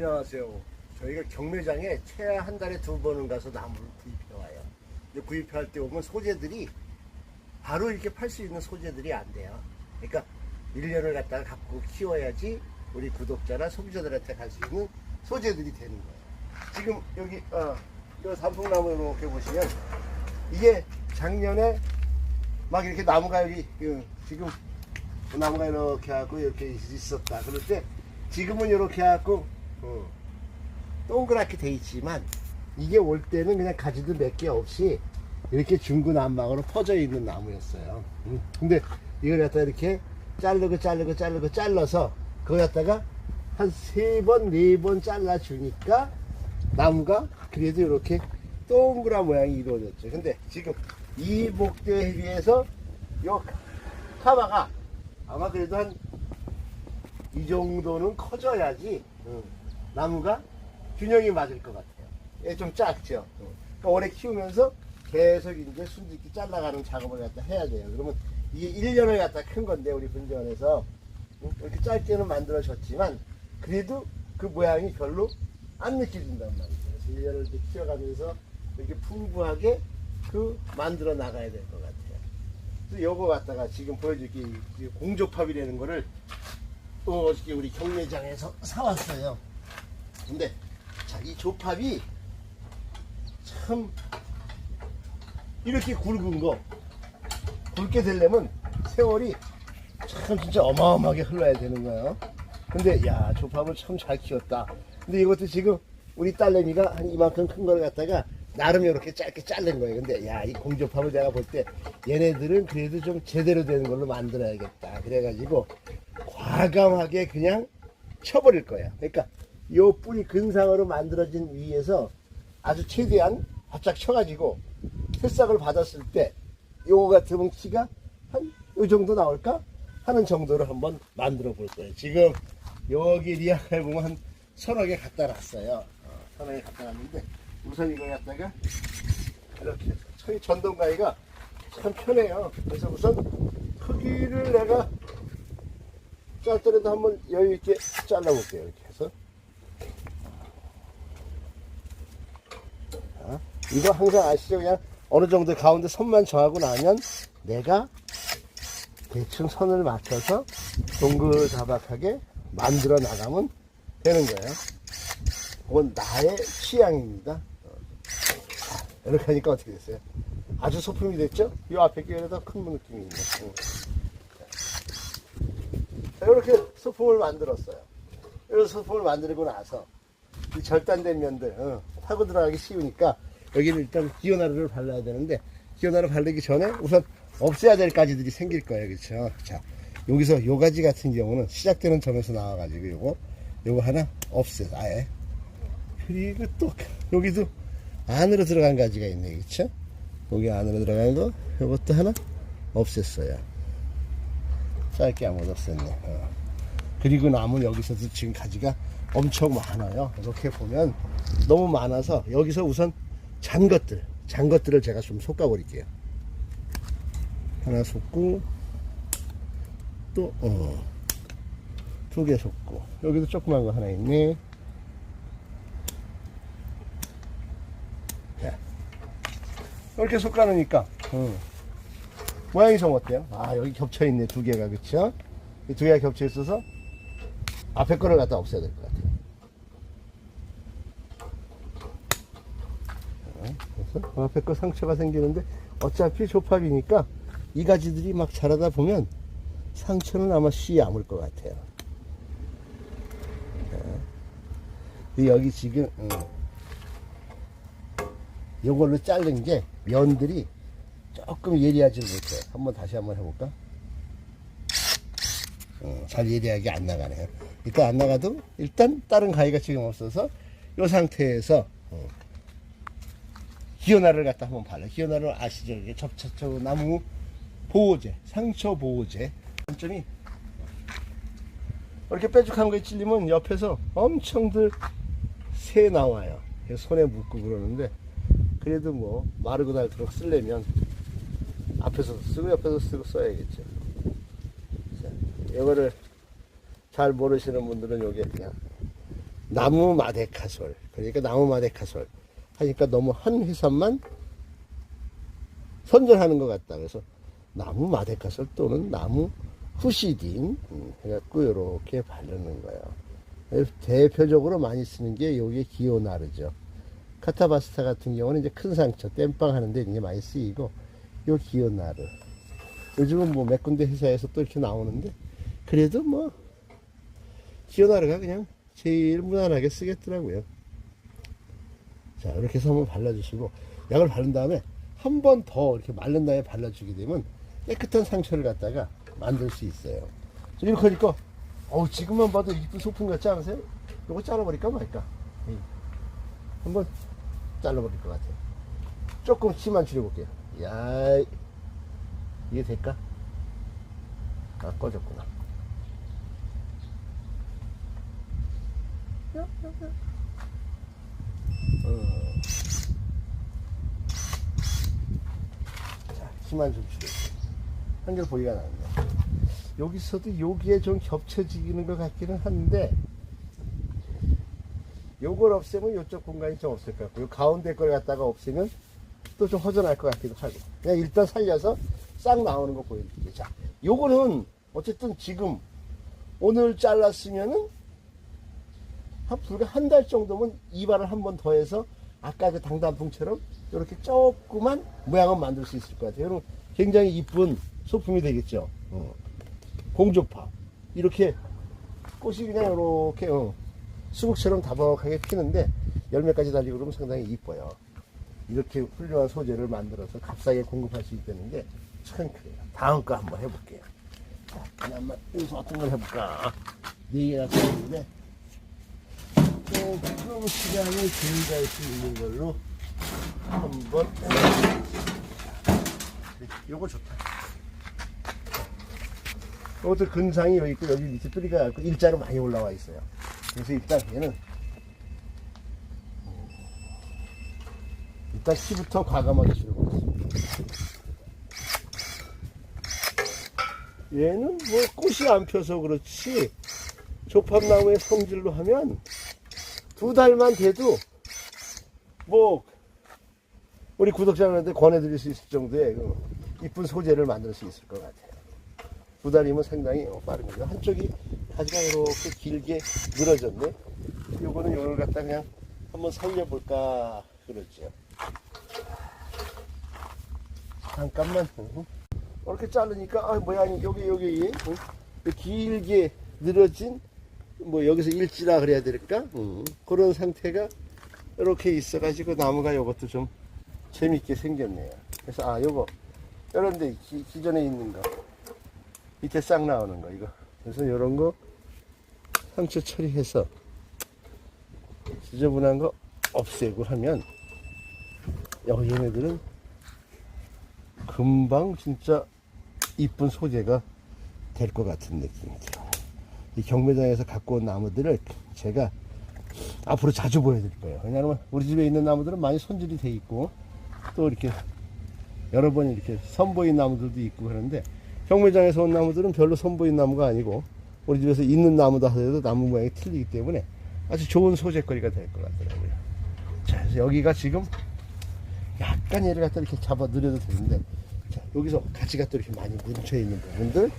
안녕하세요. 저희가 경매장에 최하 한 달에 두 번은 가서 나무를 구입해 와요. 근데 구입할 때 오면 소재들이 바로 이렇게 팔 수 있는 소재들이 안 돼요. 그러니까 1년을 갖다가 갖고 키워야지 우리 구독자나 소비자들한테 갈 수 있는 소재들이 되는 거예요. 지금 여기 어, 이 단풍나무 이렇게 보시면 이게 작년에 막 이렇게 나무가 여기 그, 지금 나무가 이렇게 하고 이렇게 있었다. 때 지금은 이렇게 하고 어, 동그랗게 돼 있지만 이게 올 때는 그냥 가지도 몇 개 없이 이렇게 중구난방으로 퍼져 있는 나무였어요. 음, 근데 이걸 갖다 이렇게 자르고 자르고 자르고 잘라서 그걸 갖다가 한 세 번, 네 번 잘라 주니까 나무가 그래도 이렇게 동그란 모양이 이루어졌죠. 근데 지금 이 목대에 비해서 요 카바가 아마 그래도 한 이 정도는 커져야지 어, 나무가 균형이 맞을 것 같아요. 얘 좀 작죠. 어. 그러니까 오래 키우면서 계속 이제 순짓기 잘라가는 작업을 갖다 해야 돼요. 그러면 이게 1년을 갖다 큰 건데 우리 분전에서 어, 이렇게 짧게는 만들어졌지만 그래도 그 모양이 별로 안 느껴진단 말이죠. 그래서 1년을 이렇게 키워가면서 이렇게 풍부하게 그 만들어 나가야 될 것 같아요. 그래서 요거 갖다가 지금 보여줄게 이 공조팝이라는 거를 또 어저께 우리 경매장에서 사왔어요. 근데 자, 이 조팝이 참 이렇게 굵은 거 굵게 되려면 세월이 참 진짜 어마어마하게 흘러야 되는 거예요. 근데 야 조팝을 참 잘 키웠다. 근데 이것도 지금 우리 딸내미가 한 이만큼 큰 걸 갖다가 나름 이렇게 짧게 자른 거예요. 근데 야 이 공조팝을 제가 볼 때 얘네들은 그래도 좀 제대로 되는 걸로 만들어야겠다. 그래가지고 과감하게 그냥 쳐버릴 거야. 그러니까 요 뿌리 근상으로 만들어진 위에서 아주 최대한 바짝 쳐가지고 새싹을 받았을 때 요거 같으면 키가 한 요 정도 나올까 하는 정도로 한번 만들어 볼 거예요. 지금 여기 리아카에 보면 한 서너 개 갖다 놨어요. 어, 서너 개 갖다 놨는데 우선 이걸 갖다가 이렇게 저희 전동가위가 참 편해요. 그래서 우선 크기를 내가 짧더라도 한번 여유 있게 잘라볼게요. 이렇게 해서. 자, 이거 항상 아시죠? 그냥 어느 정도 가운데 선만 정하고 나면 내가 대충 선을 맞춰서 동글다박하게 만들어 나가면 되는 거예요. 그건 나의 취향입니다. 이렇게 하니까 어떻게 됐어요? 아주 소품이 됐죠? 이 앞에 끼어더 큰 느낌이 있네. 이렇게 소품을 만들었어요. 이런 소품을 만들고 나서 이 절단된 면들 어, 타고 들어가기 쉬우니까 여기는 일단 기어나루를 발라야 되는데 기어나루 바르기 전에 우선 없애야 될 가지들이 생길 거예요. 그렇죠? 자, 여기서 요 가지 같은 경우는 시작되는 점에서 나와 가지고 요거 요거 하나 없애 아예 그리고 또 여기도 안으로 들어간 가지가 있네. 그렇죠? 여기 안으로 들어간 거 요것도 하나 없앴어요. 짧게 한번 없앴네. 어. 그리고 나무 여기서도 지금 가지가 엄청 많아요. 이렇게 보면 너무 많아서 여기서 우선 잔 것들, 잔 것들을 제가 좀 솎아 버릴게요. 하나 솎고 또 어, 두 개 솎고 여기도 조그만 거 하나 있네. 자, 이렇게 솎아 놓으니까 어, 모양이 좀 어때요? 아 여기 겹쳐 있네 두 개가 그쵸? 이두 개가 겹쳐 있어서 앞에 거를 갖다 없애야 될 것 같아요. 자, 그래서 앞에 거 상처가 생기는데 어차피 조팝이니까 이 가지들이 막 자라다 보면 상처는 아마 씨 아물 것 같아요. 자, 여기 지금 음, 요걸로 자른 게 면들이 조금 예리하지 못해. 한번 다시 한번 해볼까? 어, 잘 예리하게 안 나가네요. 일단 안 나가도 일단 다른 가위가 지금 없어서 이 상태에서 어, 기어나를 갖다 한번 발라. 기어나를 아시죠? 이게 접착적 나무 보호제, 상처 보호제. 단점이 이렇게 뾰족한 거에 찔리면 옆에서 엄청들 새 나와요. 손에 묻고 그러는데 그래도 뭐 마르고 닳도록 쓰려면 앞에서 쓰고 옆에서 쓰고 써야겠죠. 자, 이거를 잘 모르시는 분들은 요게 그냥 나무 마데카솔 그러니까 나무 마데카솔 하니까 너무 한 회사만 선전하는 것 같다. 그래서 나무 마데카솔 또는 나무 후시딘 음, 해갖고 이렇게 바르는 거예요. 대표적으로 많이 쓰는 게 요게 기오나르죠. 카타바스타 같은 경우는 이제 큰 상처 땜빵 하는데 이게 많이 쓰이고 요 기오나르. 요즘은 뭐 몇 군데 회사에서 또 이렇게 나오는데 그래도 뭐 기어나르가 그냥 제일 무난하게 쓰겠더라고요. 자, 이렇게 해서 한번 발라주시고, 약을 바른 다음에 한 번 더 이렇게 마른 다음에 발라주게 되면 깨끗한 상처를 갖다가 만들 수 있어요. 자, 이렇게 하니까, 어우, 지금만 봐도 이쁜 소품 같지 않으세요? 이거 잘라버릴까 말까? 예. 한번 잘라버릴 것 같아요. 조금 치만 줄여볼게요. 야, 이게 될까? 아, 꺼졌구나. 어. 자, 힘만 좀 줄여주세요. 한결 보기가 나는데. 여기서도 여기에 좀 겹쳐지는 것 같기는 한데, 요걸 없애면 이쪽 공간이 좀 없을 것 같고, 요 가운데 걸 갖다가 없애면 또 좀 허전할 것 같기도 하고. 그냥 일단 살려서 싹 나오는 거 보여드릴게요. 자, 요거는 어쨌든 지금 오늘 잘랐으면은 한 불과 한 달 정도면 이발을 한 번 더 해서 아까 그 당단풍처럼 이렇게 조그만 모양을 만들 수 있을 것 같아요. 여러분 굉장히 이쁜 소품이 되겠죠. 어. 공조파 이렇게 꽃이 그냥 이렇게 어, 수국처럼 다복하게 피는데 열매까지 달리고 그러면 상당히 이뻐요. 이렇게 훌륭한 소재를 만들어서 값싸게 공급할 수 있다는 게 참 그래요. 다음 거 한번 해볼게요. 자, 그냥 여기서 어떤 걸 해볼까? 네 개가 있는데 조금 시간이 들어갈 수 있는 걸로 한번 요거 좋다. 이것도 근상이 여기 있고 여기 밑에 뿌리가 일자로 많이 올라와 있어요. 그래서 일단 얘는 일단 키부터 과감하게 줄여보겠습니다. 얘는 뭐 꽃이 안 펴서 그렇지 조팝나무의 성질로 하면 두 달만 돼도 뭐 우리 구독자분한테 권해드릴 수 있을 정도의 그 이쁜 소재를 만들 수 있을 것 같아요. 두 달이면 상당히 거죠. 한쪽이 가지가 이렇게 길게 늘어졌네. 요거는 요걸 갖다 그냥 한번 살려볼까 그러죠. 잠깐만. 어? 이렇게 자르니까 아, 모양이 여기 여기 어? 길게 늘어진 뭐 여기서 일지라 그래야 될까? 음, 그런 상태가 이렇게 있어가지고 나무가 이것도 좀 재밌게 생겼네요. 그래서 아 요거 이런데 기, 기존에 있는 거 밑에 싹 나오는 거 이거 그래서 이런 거 상처 처리해서 지저분한 거 없애고 하면 여기 얘네들은 금방 진짜 이쁜 소재가 될 것 같은 느낌이 들어요. 이 경매장에서 갖고 온 나무들을 제가 앞으로 자주 보여드릴 거예요. 왜냐하면 우리 집에 있는 나무들은 많이 손질이 돼 있고 또 이렇게 여러 번 이렇게 선보인 나무들도 있고 그런데 경매장에서 온 나무들은 별로 선보인 나무가 아니고 우리 집에서 있는 나무다 하더라도 나무 모양이 틀리기 때문에 아주 좋은 소재거리가 될 것 같더라고요. 자, 그래서 여기가 지금 약간 얘를 갖다 이렇게 잡아 느려도 되는데 자, 여기서 가지가 또 이렇게 많이 뭉쳐 있는 부분들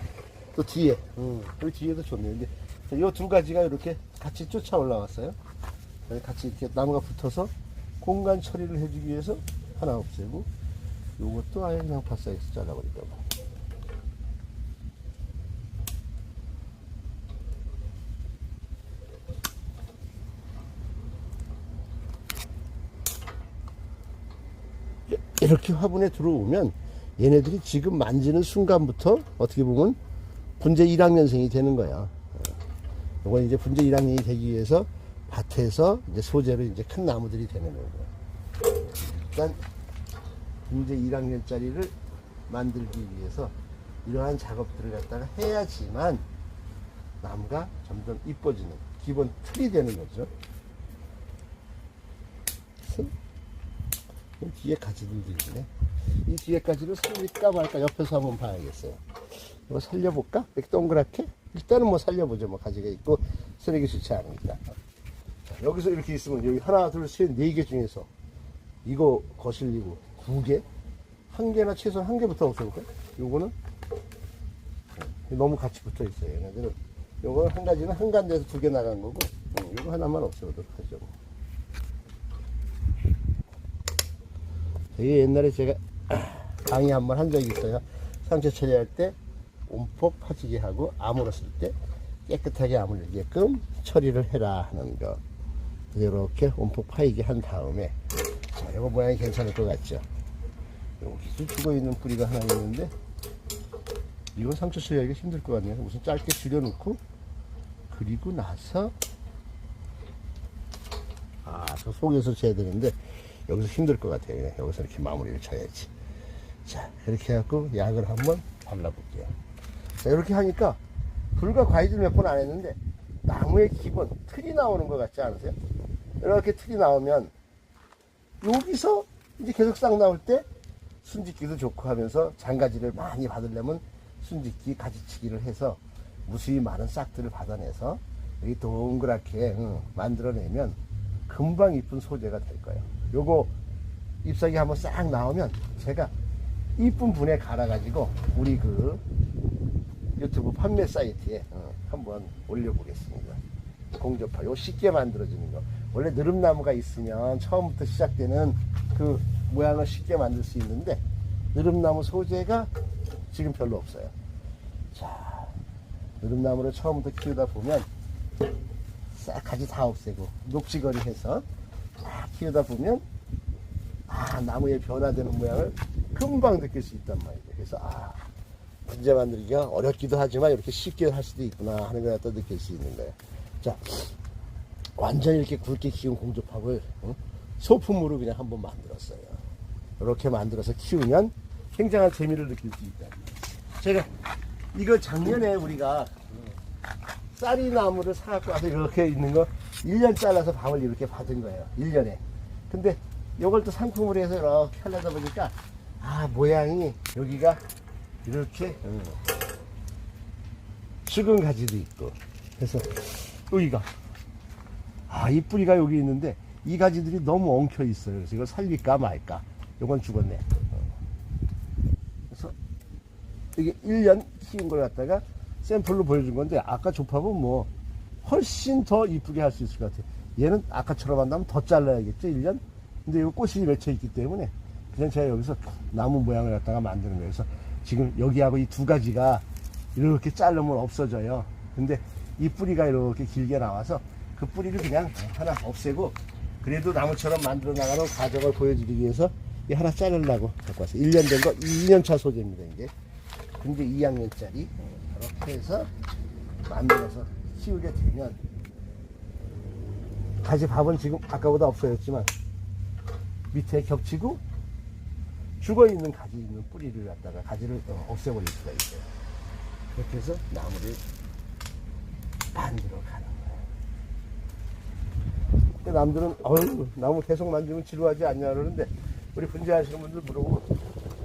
또 뒤에 음, 여기 뒤에도 좋네요. 근데 이두 가지가 이렇게 같이 쫓아 올라왔어요. 여기 같이 이렇게 나무가 붙어서 공간 처리를 해주기 위해서 하나 없애고 요것도 아예 그냥 잘라버릴까 봐. 이렇게 화분에 들어오면 얘네들이 지금 만지는 순간부터 어떻게 보면 분재 1학년생이 되는 거야. 이건 이제 분재 1학년이 되기 위해서 밭에서 이제 소재로 이제 큰 나무들이 되는 거고요. 일단 분재 1학년짜리를 만들기 위해서 이러한 작업들을 갖다가 해야지만 나무가 점점 이뻐지는 기본 틀이 되는 거죠. 뒤에 가지들도 있네. 이 뒤에 가지를 살릴까 말까 옆에서 한번 봐야겠어요. 이거 살려볼까? 이렇게 동그랗게? 일단은 뭐 살려보죠. 뭐 가지가 있고 쓰레기 좋지 않으니까. 자, 여기서 이렇게 있으면 여기 하나, 둘, 셋, 네 개 중에서 이거 거실리고 두 개? 한 개나 최소한 한 개부터 없애볼까? 요거는 네, 너무 같이 붙어 있어요. 얘네들은 요거는 한 가지는 한 간데서 두 개 나간 거고 응, 요거 하나만 없애보도록 하죠. 되게 옛날에 제가 강의 한 번 한 적이 있어요. 상처 처리할 때 온폭 파지게 하고 아물었을 때 깨끗하게 아물게끔 처리를 해라 하는 거. 이렇게 온폭 파이게 한 다음에 자, 이거 모양이 괜찮을 것 같죠? 여기서 죽어 있는 뿌리가 하나 있는데 이건 상처 처리하기가 힘들 것 같네요. 우선 짧게 줄여놓고 그리고 나서 아, 저 속에서 쳐야 되는데 여기서 힘들 것 같아요. 그냥 여기서 이렇게 마무리를 쳐야지. 자, 이렇게 해갖고 약을 한번 발라볼게요. 자, 이렇게 하니까 불과 과이질 몇 번 안 했는데 나무의 기본 틀이 나오는 것 같지 않으세요? 이렇게 틀이 나오면 여기서 이제 계속 싹 나올 때 순짓기도 좋고 하면서 장가지를 많이 받으려면 순짓기 가지치기를 해서 무수히 많은 싹들을 받아내서 여기 동그랗게 응, 만들어내면 금방 이쁜 소재가 될 거예요. 요거 잎사귀 한번 싹 나오면 제가 이쁜 분에 갈아가지고 우리 그 유튜브 판매 사이트에 어, 한번 올려보겠습니다. 공접화, 요 쉽게 만들어지는 거. 원래 느릅나무가 있으면 처음부터 시작되는 그 모양을 쉽게 만들 수 있는데 느릅나무 소재가 지금 별로 없어요. 자, 느릅나무를 처음부터 키우다 보면 싹 가지 다 없애고 녹지거리 해서 딱 키우다 보면 아 나무의 변화되는 모양을 금방 느낄 수 있단 말이죠. 그래서 아 분재 만들기가 어렵기도 하지만 이렇게 쉽게 할 수도 있구나 하는 걸 또 느낄 수 있는 거예요. 자 완전히 이렇게 굵게 키운 공조팝을 응? 소품으로 그냥 한번 만들었어요. 이렇게 만들어서 키우면 굉장한 재미를 느낄 수 있다. 제가 이거 작년에 우리가 쌀이 나무를 사갖고 와서 이렇게 있는 거 1년 잘라서 방을 이렇게 받은 거예요. 1년에. 근데 이걸 또 상품으로 해서 이렇게 하려다 보니까 아 모양이 여기가 이렇게 음, 죽은 가지도 있고 그래서 여기가 아 이 뿌리가 여기 있는데 이 가지들이 너무 엉켜 있어요. 그래서 이걸 살릴까 말까. 요건 죽었네. 어. 그래서 이게 1년 키운 걸 갖다가 샘플로 보여준 건데 아까 조팝은 뭐 훨씬 더 이쁘게 할 수 있을 것 같아요. 얘는 아까처럼 한다면 더 잘라야겠죠, 1년? 근데 이거 꽃이 맺혀 있기 때문에 그냥 제가 여기서 나무 모양을 갖다가 만드는 거예요. 그래서 지금 여기하고 이 두 가지가 이렇게 자르면 없어져요. 근데 이 뿌리가 이렇게 길게 나와서 그 뿌리를 그냥 하나 없애고 그래도 나무처럼 만들어 나가는 과정을 보여드리기 위해서 이 하나 자르려고 갖고 왔어요. 1년 된 거 2년차 소재입니다, 이게. 근데 2학년짜리 이렇게 해서 만들어서 키우게 되면 가지 밥은 지금 아까보다 없어졌지만 밑에 겹치고 죽어 있는 가지 있는 뿌리를 갖다가 가지를 어, 없애버릴 수가 있어요. 그렇게 해서 나무를 만들어 가는 거예요. 근데 남들은 어휴 나무 계속 만지면 지루하지 않냐 그러는데 우리 분재하시는 분들 물어보고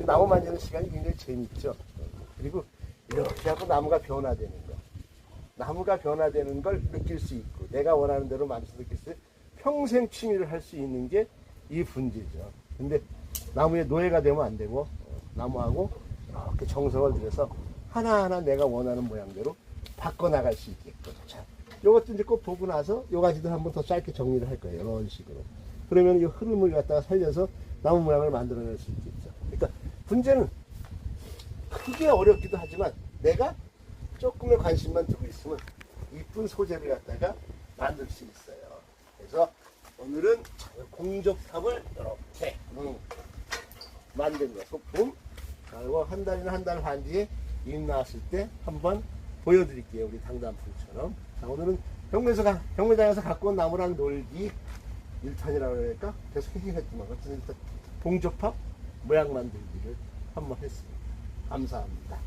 나무 만지는 시간이 굉장히 재밌죠. 그리고 이렇게 하고 나무가 변화되는 거. 나무가 변화되는 걸 느낄 수 있고 내가 원하는 대로 만져서 느낄 수 있고 평생 취미를 할 수 있는 게 이 분재죠. 근데 나무에 노예가 되면 안 되고 어, 나무하고 이렇게 정성을 들여서 하나하나 내가 원하는 모양대로 바꿔나갈 수 있게끔. 자, 요것도 이제 꼭 보고 나서 요 가지도 한번 더 짧게 정리를 할 거예요. 이런 식으로. 그러면 이 흐름을 갖다가 살려서 나무 모양을 만들어낼 수 있겠죠. 그러니까 분재는 크게 어렵기도 하지만 내가 조금의 관심만 두고 있으면 이쁜 소재를 갖다가 만들 수 있어요. 그래서 오늘은 공적탑을 이렇게 음, 만든 거 소품. 그리고 한 달이나 한 달 반 뒤에 잎 나왔을 때 한번 보여드릴게요. 우리 당단풍처럼. 자, 오늘은 경매에서 가, 경매장에서 갖고 온 나무랑 놀기 1탄이라고 그럴까? 계속 얘기했지만 어쨌든 일단 봉조팝 모양 만들기를 한번 했습니다. 감사합니다.